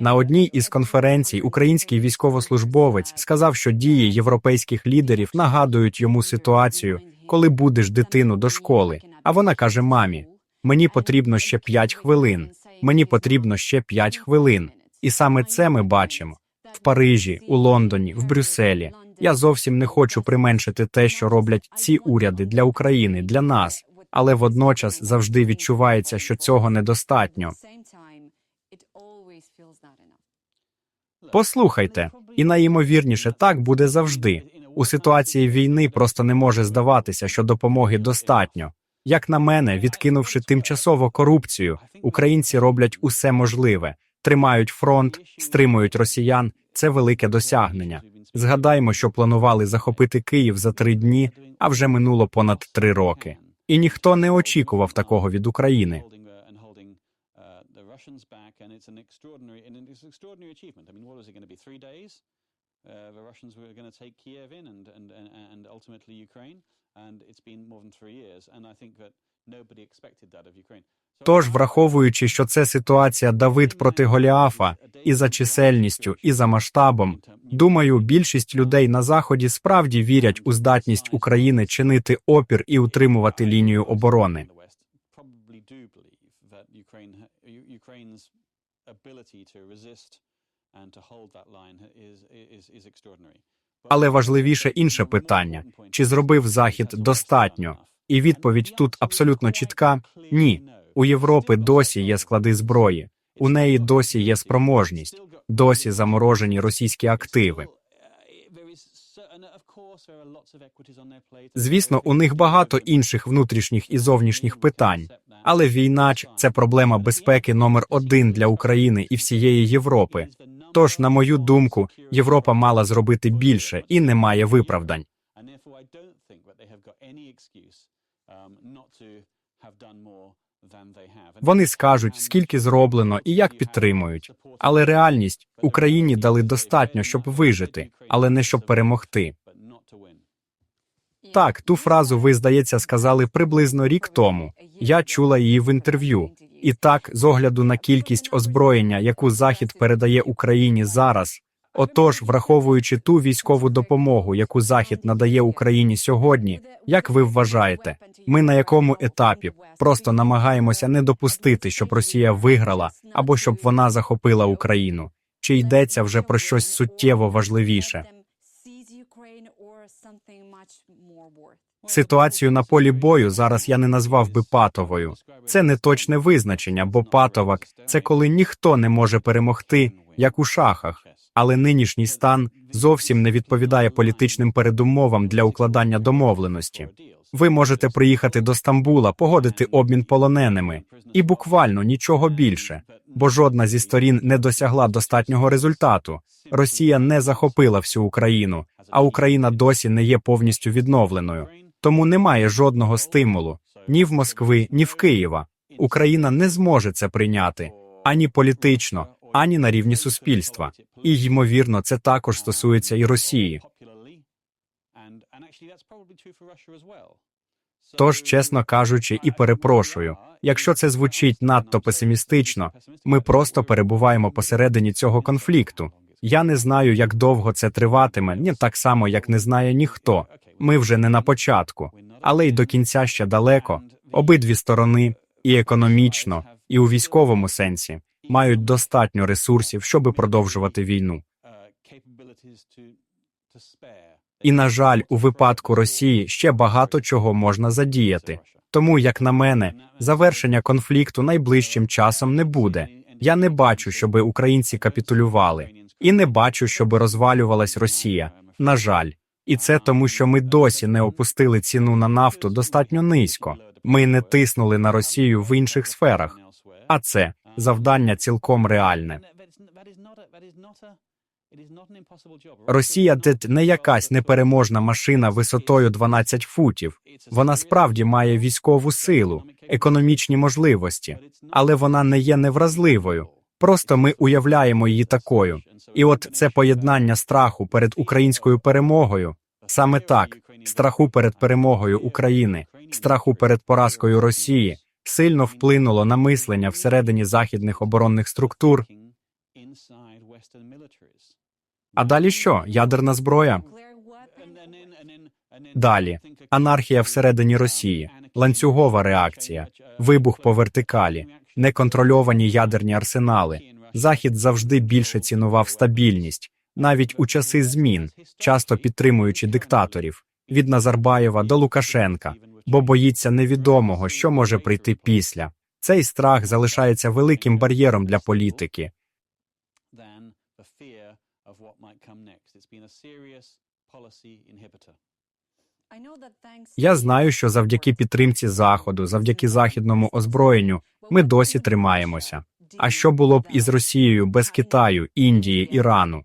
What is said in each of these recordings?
На одній із конференцій український військовослужбовець сказав, що дії європейських лідерів нагадують йому ситуацію, коли будеш дитину до школи. А вона каже: Мамі, мені потрібно ще 5 хвилин. Мені потрібно ще 5 хвилин. І саме це ми бачимо в Парижі, у Лондоні, в Брюсселі. Я зовсім не хочу применшити те, що роблять ці уряди для України, для нас, але водночас завжди відчувається, що цього недостатньо. Послухайте, і найімовірніше так буде завжди. У ситуації війни просто не може здаватися, що допомоги достатньо. Як на мене, відкинувши тимчасово корупцію, українці роблять усе можливе, тримають фронт, стримують росіян. Це велике досягнення. Згадаймо, що планували захопити Київ за три дні, а вже минуло понад три роки. І ніхто не очікував такого від України. holding, uh, and holding uh, the Russians back, and it's an extraordinary, and it's an extraordinary achievement. I mean, what was it going to be? Three days? Uh, the Russians were going to take Kiev in, and, and and and ultimately Ukraine, and it's been more than three years. And I think that nobody expected that of Ukraine. Тож, враховуючи, що це ситуація Давид проти Голіафа і за чисельністю, і за масштабом, думаю, більшість людей на заході справді вірять у здатність України чинити опір і утримувати лінію оборони. Ukraine's ability to resist and to hold that line is is is extraordinary. Але важливіше інше питання: чи зробив Захід достатньо? І відповідь тут абсолютно чітка: ні. У Європи досі є склади зброї, у неї досі є спроможність, досі заморожені російські активи. Звісно, у них багато інших внутрішніх і зовнішніх питань, але війна це проблема безпеки номер один для України і всієї Європи. Тож, на мою думку, Європа мала зробити більше і не має виправдань. Um, Вони скажуть, скільки зроблено і як підтримують. Але реальність Україні дали достатньо, щоб вижити, але не щоб перемогти. Так, ту фразу ви, здається, сказали приблизно рік тому. Я чула її в інтерв'ю. І так, з огляду на кількість озброєння, яку Захід передає Україні зараз. Отож, враховуючи ту військову допомогу, яку Захід надає Україні сьогодні, як ви вважаєте, ми на якому етапі просто намагаємося не допустити, щоб Росія виграла або щоб вона захопила Україну? Чи йдеться вже про щось суттєво важливіше? Ситуацію на полі бою зараз я не назвав би патовою. Це не точне визначення, бо патовак це коли ніхто не може перемогти, як у шахах. Але нинішній стан зовсім не відповідає політичним передумовам для укладання домовленості. Ви можете приїхати до Стамбула, погодити обмін полоненими, і буквально нічого більше, бо жодна зі сторін не досягла достатнього результату. Росія не захопила всю Україну, а Україна досі не є повністю відновленою. Тому немає жодного стимулу ні в Москви, ні в Києва. Україна не зможе це прийняти ані політично, ані на рівні суспільства. І ймовірно, це також стосується і Росії. Тож, чесно кажучи, і перепрошую, якщо це звучить надто песимістично, ми просто перебуваємо посередині цього конфлікту. Я не знаю, як довго це триватиме, ні так само, як не знає ніхто. Ми вже не на початку, але й до кінця ще далеко. Обидві сторони, і економічно, і у військовому сенсі, мають достатньо ресурсів, щоби продовжувати війну. І на жаль, у випадку Росії ще багато чого можна задіяти. Тому, як на мене, завершення конфлікту найближчим часом не буде. Я не бачу, щоби українці капітулювали, і не бачу, щоби розвалювалась Росія. На жаль, і це тому, що ми досі не опустили ціну на нафту достатньо низько. Ми не тиснули на Росію в інших сферах. А це завдання цілком реальне. Росія це не якась непереможна машина висотою 12 футів. Вона справді має військову силу, економічні можливості, але вона не є невразливою. Просто ми уявляємо її такою. І от це поєднання страху перед українською перемогою, саме так, страху перед перемогою України, страху перед поразкою Росії, сильно вплинуло на мислення всередині західних оборонних структур А далі що? Ядерна зброя? Далі. Анархія всередині Росії, ланцюгова реакція, вибух по вертикалі, неконтрольовані ядерні арсенали. Захід завжди більше цінував стабільність, навіть у часи змін, часто підтримуючи диктаторів від Назарбаєва до Лукашенка, бо боїться невідомого, що може прийти після. Цей страх залишається великим бар'єром для політики. Я знаю, що завдяки підтримці Заходу, завдяки західному озброєнню, ми досі тримаємося. А що було б із Росією без Китаю, Індії, Ірану?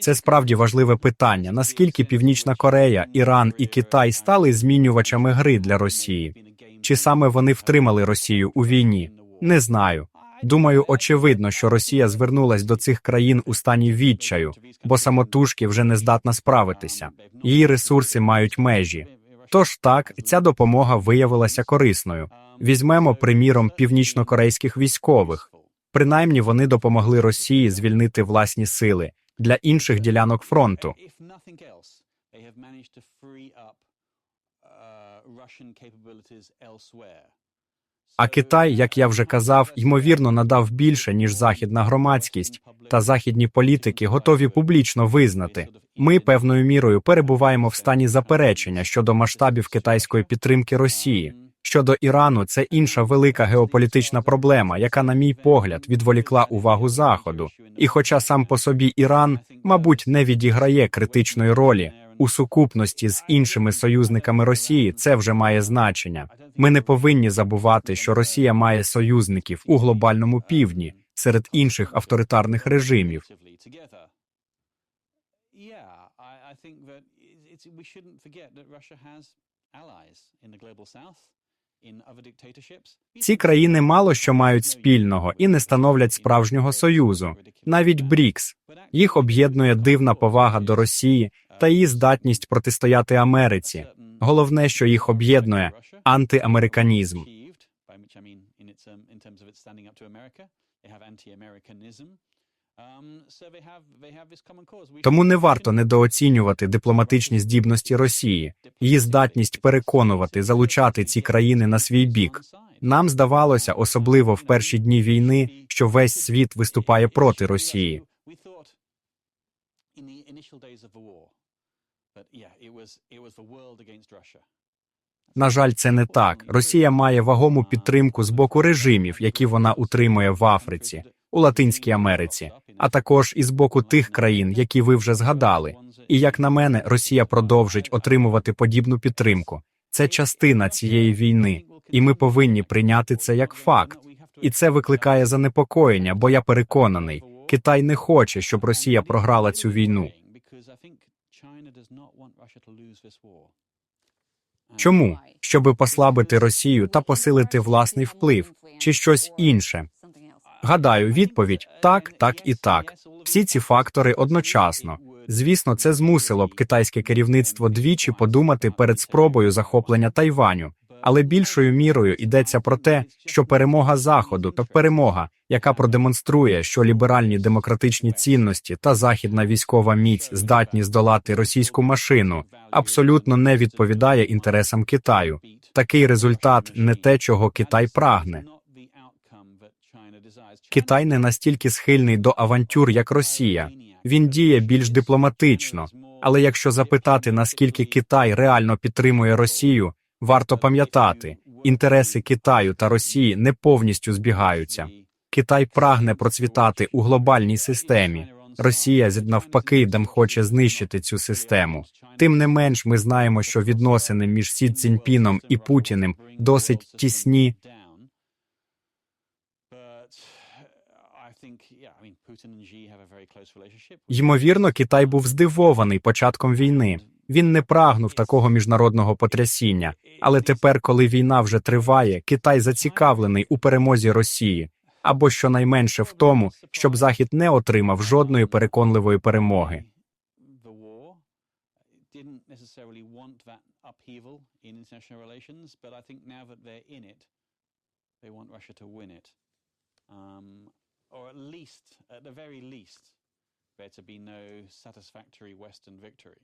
Це справді важливе питання: наскільки Північна Корея, Іран і Китай стали змінювачами гри для Росії? Чи саме вони втримали Росію у війні? Не знаю. Думаю, очевидно, що Росія звернулась до цих країн у стані відчаю, бо самотужки вже не здатна справитися. Її ресурси мають межі. Тож так, ця допомога виявилася корисною. Візьмемо приміром північнокорейських військових. Принаймні вони допомогли Росії звільнити власні сили для інших ділянок фронту. Uh. А Китай, як я вже казав, ймовірно надав більше ніж західна громадськість та західні політики готові публічно визнати. Ми певною мірою перебуваємо в стані заперечення щодо масштабів китайської підтримки Росії. Щодо Ірану, це інша велика геополітична проблема, яка, на мій погляд, відволікла увагу Заходу. І, хоча сам по собі Іран, мабуть, не відіграє критичної ролі у сукупності з іншими союзниками Росії, це вже має значення. Ми не повинні забувати, що Росія має союзників у глобальному півдні серед інших авторитарних режимів. I, think that. Ці країни мало що мають спільного і не становлять справжнього союзу, навіть БРІКС. Їх об'єднує дивна повага до Росії та її здатність протистояти Америці. Головне, що їх об'єднує антиамериканізм. I mean in its um, in terms of its standing up to America, they have anti-Americanism. We Тому не варто недооцінювати дипломатичні здібності Росії, її здатність переконувати, залучати ці країни на свій бік. Нам здавалося, особливо в перші дні війни, що весь світ виступає проти Росії. На жаль, це не так. Росія має вагому підтримку з боку режимів, які вона утримує в Африці, у Латинській Америці, а також і з боку тих країн, які ви вже згадали. І як на мене, Росія продовжить отримувати подібну підтримку. Це частина цієї війни, і ми повинні прийняти це як факт. І це викликає занепокоєння, бо я переконаний, Китай не хоче, щоб Росія програла цю війну. Чому? Щоби послабити Росію та посилити власний вплив, чи щось інше? Гадаю, відповідь так, так і так. Всі ці фактори одночасно. Звісно, це змусило б китайське керівництво двічі подумати перед спробою захоплення Тайваню, але більшою мірою йдеться про те, що перемога Заходу та перемога, яка продемонструє, що ліберальні демократичні цінності та західна військова міць здатні здолати російську машину, абсолютно не відповідає інтересам Китаю. Такий результат не те, чого Китай прагне. Китай не настільки схильний до авантюр, як Росія. Він діє більш дипломатично. Але якщо запитати, наскільки Китай реально підтримує Росію, варто пам'ятати, інтереси Китаю та Росії не повністю збігаються. Китай прагне процвітати у глобальній системі. Росія навпаки дам хоче знищити цю систему. Тим не менш, ми знаємо, що відносини між Сі Цзіньпіном і Путіним досить тісні. Ймовірно, Китай був здивований початком війни. Він не прагнув такого міжнародного потрясіння. Але тепер, коли війна вже триває, Китай зацікавлений у перемозі Росії або щонайменше в тому, щоб Захід не отримав жодної переконливої перемоги. Um, or at least, at the very least, there to be no satisfactory Western victory.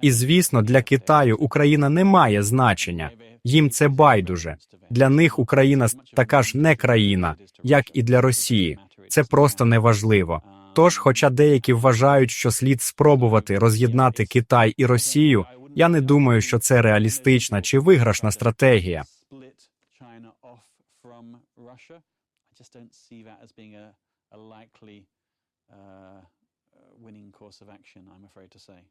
І звісно, для Китаю Україна не має значення. Їм це байдуже. Для них Україна така ж не країна, як і для Росії. Це просто неважливо. Тож, хоча деякі вважають, що слід спробувати роз'єднати Китай і Росію, я не думаю, що це реалістична чи виграшна стратегія. I just don't see that as being a, a likely uh, uh, winning course of action, I'm afraid to say.